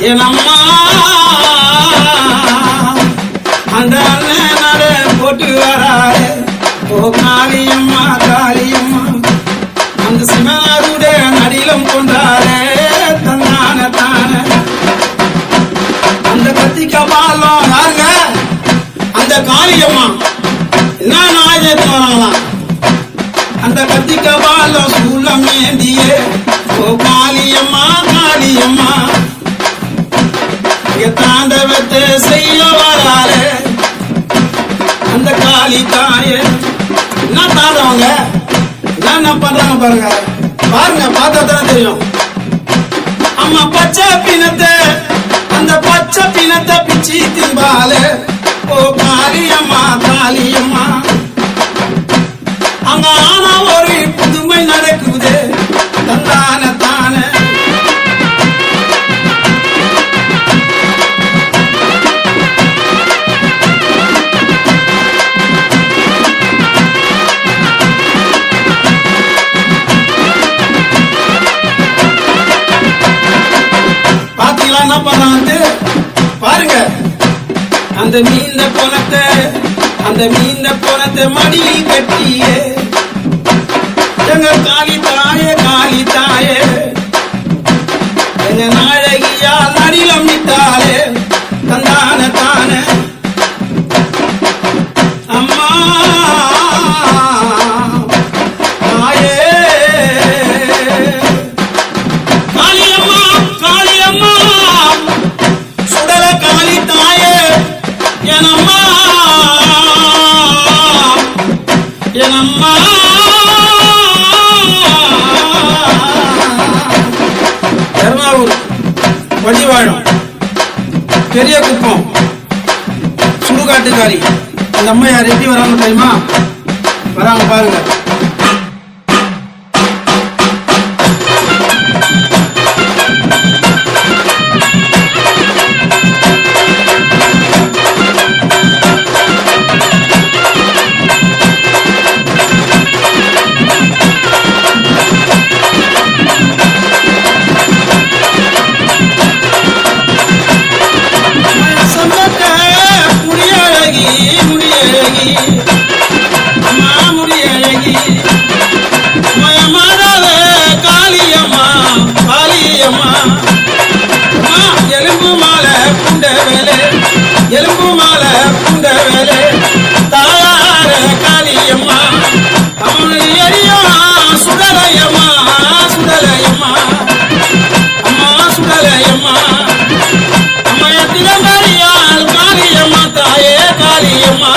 என்னம்மா அந்த அண்ணன் நட போட்டு வராரு. ஓ காளியம்மா காளியம்மா. அந்த சிவனாருடைய நடிலம் கொண்டாரே தந்தான தான. அந்த கத்திக்க பாலம் யாருங்க அந்த காளியம்மா. என்ன நாயத்து வராங்களாம் அந்த கத்திக்க பாலம் சூலம் ஏந்தியே காளி தாயே என்ன தாண்டவங்க என்ன பண்றாங்க பாருங்க. பாருங்க பார்த்தா தான் தெரியும். அம்மா பச்சை பிணத்தை அந்த பச்சை பிணத்தை பிச்சு திம்பாலே ஓ காளியம்மா காளியம்மா. அங்க ஆனா ஒரு புதுமை நடக்குது. தந்தான பாத்தீங்களா பாருங்க. அந்த மீந்த போனத்தை அந்த மீந்த போனத்தை மடியில் கட்டியே. எங்க காளி தாயே காளி தாயே. எங்க நாழகியா நடிலம் விட்டாலே தந்தான தானே. எர்ணாவூர் வண்டிவாழம் பெரிய குப்பம் சுடுகாட்டுக்காரி. அந்த அம்மையார் எப்படி வராங்க தெரியுமா? வராங்க பாருங்க. புண்ட எலும்பு மாலை புண்ட தாயார காளியம்மா அவனு சுடலையம்மா சுடலையம்மா. அம்மா சுடலையம்மா. காளியம்மா தாயே காளியம்மா.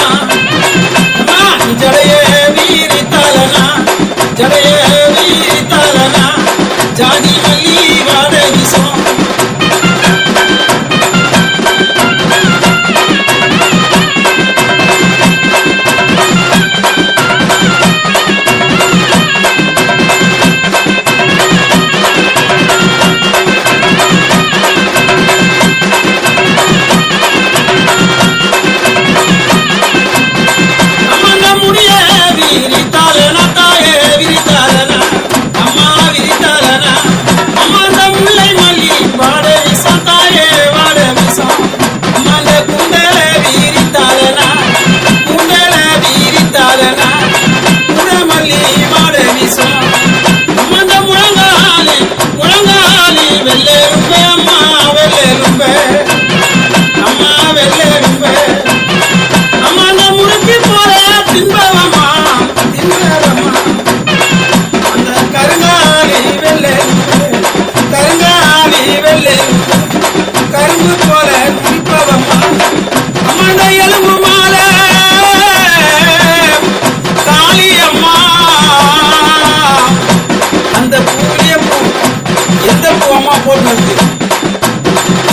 எந்த அம்மா போட்டு வந்து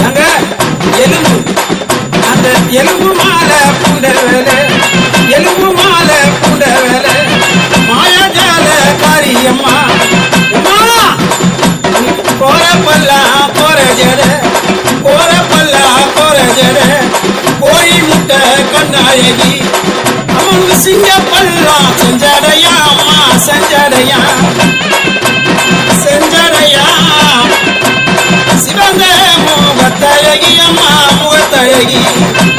நாங்க எலும்பு. அந்த எலும்பு மாலை பூண்ட வேலை. எலும்பு மாலை பூண்ட வேலை. மாயாஜால காரியம்மா. போற பல்லா போற ஜட. போற பல்லா போற ஜட. கோழி முட்டை கண்ணாயகி அவனுக்கு சிங்க பல்லா செஞ்சடையா அம்மா செஞ்சடையா Thank you.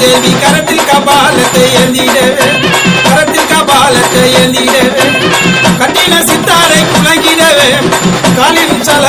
தேவி கரத்தில் கபாலத்தை ஏந்திடவே கரத்தில் கபாலத்தை ஏந்திடவே கட்டில சித்தாரை குலகிடவே காலில் சல